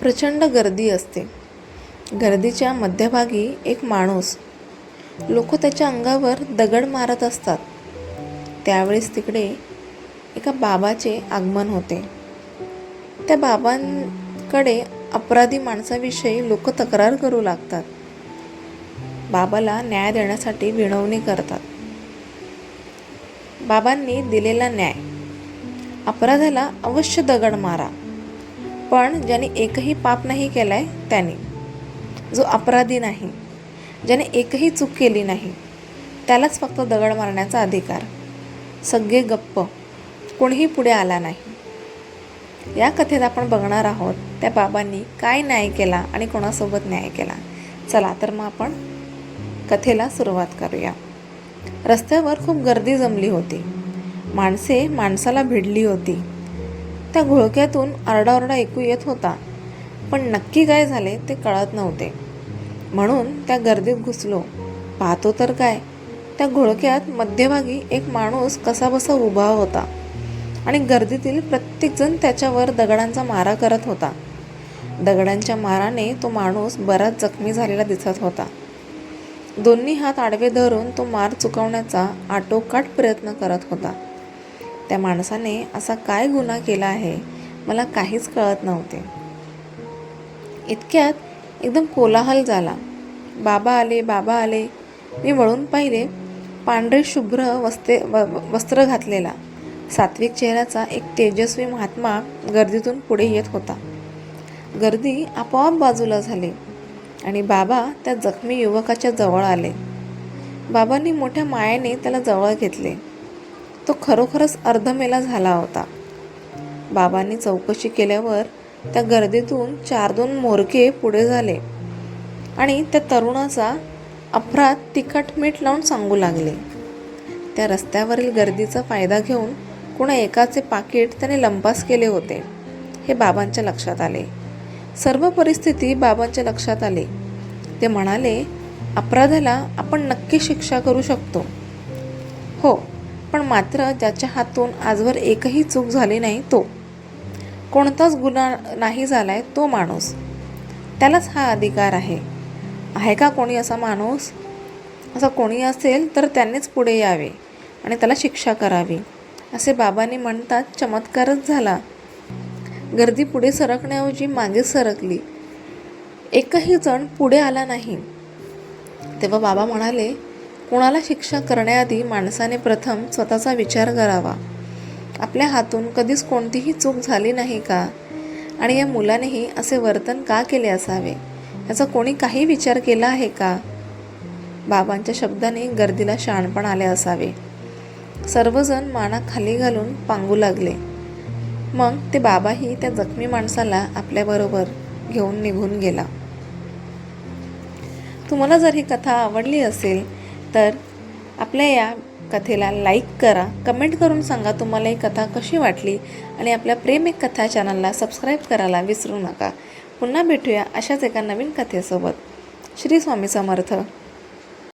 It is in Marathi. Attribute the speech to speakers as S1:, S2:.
S1: प्रचंड गर्दी असते. गर्दीच्या मध्यभागी एक माणूस. लोक त्याच्या अंगावर दगड मारत असतात. त्यावेळेस तिकडे एका बाबाचे आगमन होते. त्या बाबांकडे अपराधी माणसाविषयी लोक तक्रार करू लागतात. बाबाला न्याय देण्यासाठी विनवणी करतात. बाबांनी दिलेला न्याय. अपराधाला अवश्य दगड मारा. पण ज्याने एकही पाप नाही केलाय त्याने. जो अपराधी नाही ज्याने एकही चूक केली नाही त्यालाच फक्त दगड मारण्याचा अधिकार. सगळे गप्प कोणीही पुढे आला नाही. या कथेत आपण बघणार आहोत त्या बाबांनी काय न्याय केला आणि कोणासोबत न्याय केला. चला तर मग आपण कथेला सुरुवात करूया. रस्त्यावर खूप गर्दी जमली होती. माणसे माणसाला भिडली होती. त्या घोळक्यातून आरडाओरडा ऐकू येत होता. पण नक्की काय झाले ते कळत नव्हते. म्हणून त्या गर्दीत घुसलो. पाहतो तर काय त्या घोळक्यात मध्यभागी एक माणूस कसाबसा उभा होता आणि गर्दीतील प्रत्येकजण त्याच्यावर दगडांचा मारा करत होता. दगडांच्या माराने तो माणूस बराच जखमी झालेला दिसत होता. दोन्ही हात आडवे धरून तो मार चुकवण्याचा आटोकाट प्रयत्न करत होता. त्या माणसाने असा काय गुन्हा केला आहे मला काहीच कळत नव्हते. इतक्यात एकदम कोलाहल झाला. बाबा आले बाबा आले. मी वळून पाहिले पांढरे शुभ्र वस्ते व वस्त्र घातलेला. सात्विक चेहऱ्याचा एक तेजस्वी महात्मा गर्दीतून पुढे येत होता. गर्दी आपोआप बाजूला झाली आणि बाबा त्या जखमी युवकाच्या जवळ आले. बाबांनी मोठ्या मायेने त्याला जवळ घेतले. तो खरोखरच अर्धमेला झाला होता. बाबांनी चौकशी केल्यावर त्या गर्दीतून चार दोन मोरके पुढे झाले आणि त्या तरुणाचा अपराध तिखट मीठ लावून सांगू लागले. त्या रस्त्यावरील गर्दीचा फायदा घेऊन कुणा एकाचे पाकिट त्याने लंपास केले होते हे बाबांच्या लक्षात आले. सर्व परिस्थिती बाबांच्या लक्षात आली. ते म्हणाले अपराधाला आपण नक्की शिक्षा करू शकतो. हो पण मात्र ज्याच्या हातून आजवर एकही चूक झाली नाही तो. कोणताच गुन्हा नाही झालाय तो माणूस. त्यालाच हा अधिकार आहे. आहे का कोणी असा माणूस? असा कोणी असेल तर त्यांनीच पुढे यावे आणि त्याला शिक्षा करावी. असे बाबांनी म्हणतात चमत्कारच झाला. गर्दी पुढे सरकण्याऐवजी मागे सरकली. एकही जण पुढे आला नाही. तेव्हा बाबा म्हणाले कुणाला शिक्षा करण्याआधी माणसाने प्रथम स्वतःचा विचार करावा. आपल्या हातून कधीच कोणतीही चूक झाली नाही का? आणि या मुलानेही असे वर्तन का केले असावे? याचा कोणी काही विचार केला आहे का? बाबांच्या शब्दाने गर्दीला शहाणपण आले असावे. सर्वजण माना खाली घालून पांगू लागले. मग ते बाबाही त्या जखमी माणसाला आपल्याबरोबर घेऊन निघून गेला. तुम्हाला जर ही कथा आवडली असेल तर आपल्या या कथेला लाईक करा. कमेंट करून सांगा तुम्हाला ही कथा कशी वाटली आणि आपल्या प्रेम एक कथा चॅनलला सबस्क्राईब करायला विसरू नका. पुन्हा भेटूया अशाच एका नवीन कथेसोबत. श्री स्वामी समर्थ.